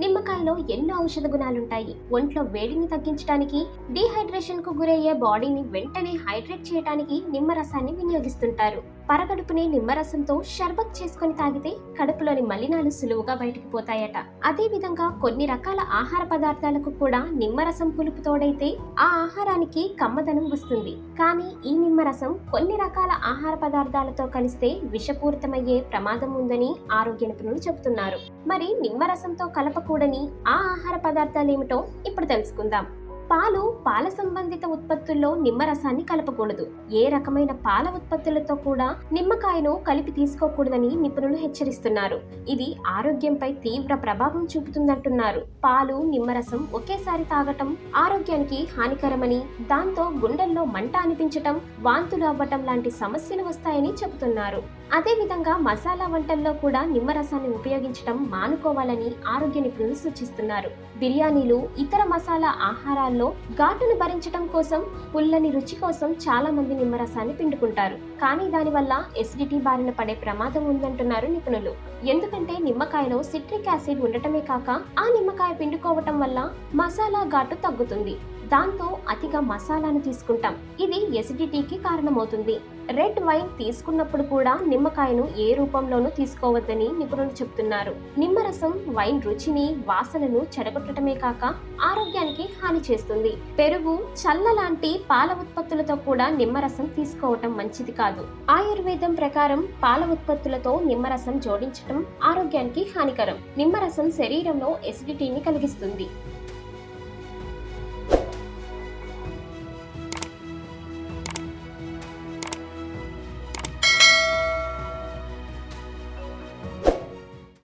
నిమ్మకాయలో ఎన్నో ఔషధ గుణాలుంటాయి. ఒంట్లో వేడిని తగ్గించడానికి డీహైడ్రేషన్కు గురయ్యే బాడీని వెంటనే హైడ్రేట్ చేయడానికి నిమ్మరసాన్ని వినియోగిస్తుంటారు. పరగడుపునే నిమ్మరసంతో షర్బత్ చేసుకొని తాగితే కడుపులోని మలినాలు సులువుగా బయటికి పోతాయట. అదే విధంగా కొన్ని రకాల ఆహార పదార్థాలకు కూడా నిమ్మరసం పులుపు తోడైతే ఆ ఆహారానికి కమ్మదనం వస్తుంది. కానీ ఈ నిమ్మరసం కొన్ని రకాల ఆహార పదార్థాలతో కలిస్తే విషపూరితమయ్యే ప్రమాదం ఉందని ఆరోగ్య నిపుణులు చెబుతున్నారు. మరి నిమ్మరసంతో కలప కలపకూడని ఆ ఆహార పదార్థాలు ఏమిటో ఇప్పుడు తెలుసుకుందాం. పాలు పాల సంబంధిత ఉత్పత్తుల్లో నిమ్మరసాన్ని కలపకూడదు. ఏ రకమైన పాల ఉత్పత్తులతో కూడా నిమ్మకాయను కలిపి తీసుకోకూడదని నిపుణులు హెచ్చరిస్తున్నారు. ఇది ఆరోగ్యంపై తీవ్ర ప్రభావం చూపుతుందంటున్నారు. పాలు నిమ్మరసం ఒకేసారి తాగటం ఆరోగ్యానికి హానికరమని దాంతో గుండెల్లో మంట అనిపించటం వాంతులు అవ్వటం లాంటి సమస్యలు వస్తాయని చెబుతున్నారు. అదేవిధంగా మసాలా వంటల్లో కూడా నిమ్మరసాన్ని ఉపయోగించడం మానుకోవాలని ఆరోగ్య నిపుణులు సూచిస్తున్నారు. బిర్యానీలు ఇతర మసాలా ఆహారాలు కాలంలో ఘాటును భరించడం కోసం పుల్లని రుచి కోసం చాలా మంది నిమ్మరసాన్ని పిండుకుంటారు. కానీ దానివల్ల ఎసిడిటీ బారిన పడే ప్రమాదం ఉందంటున్నారు నిపుణులు. ఎందుకంటే నిమ్మకాయలో సిట్రిక్ యాసిడ్ ఉండటమే కాక ఆ నిమ్మకాయ పిండుకోవటం వల్ల మసాలా ఘాటు తగ్గుతుంది. దాంతో అధిక మసాలాను తీసుకుంటాం. ఇది ఎసిడిటీకి కారణమవుతుంది. రెడ్ వైన్ తీసుకున్నప్పుడు కూడా నిమ్మకాయను ఏ రూపంలోనూ తీసుకోవద్దని నిపుణులు చెప్తున్నారు. నిమ్మరసం వైన్ రుచిని వాసనను చెడగొట్టడమే కాక ఆరోగ్యానికి హాని చేస్తుంది. పెరుగు చల్ల లాంటి పాల ఉత్పత్తులతో కూడా నిమ్మరసం తీసుకోవటం మంచిది కాదు. ఆయుర్వేదం ప్రకారం పాల ఉత్పత్తులతో నిమ్మరసం జోడించటం ఆరోగ్యానికి హానికరం. నిమ్మరసం శరీరంలో ఎసిడిటీని కలిగిస్తుంది.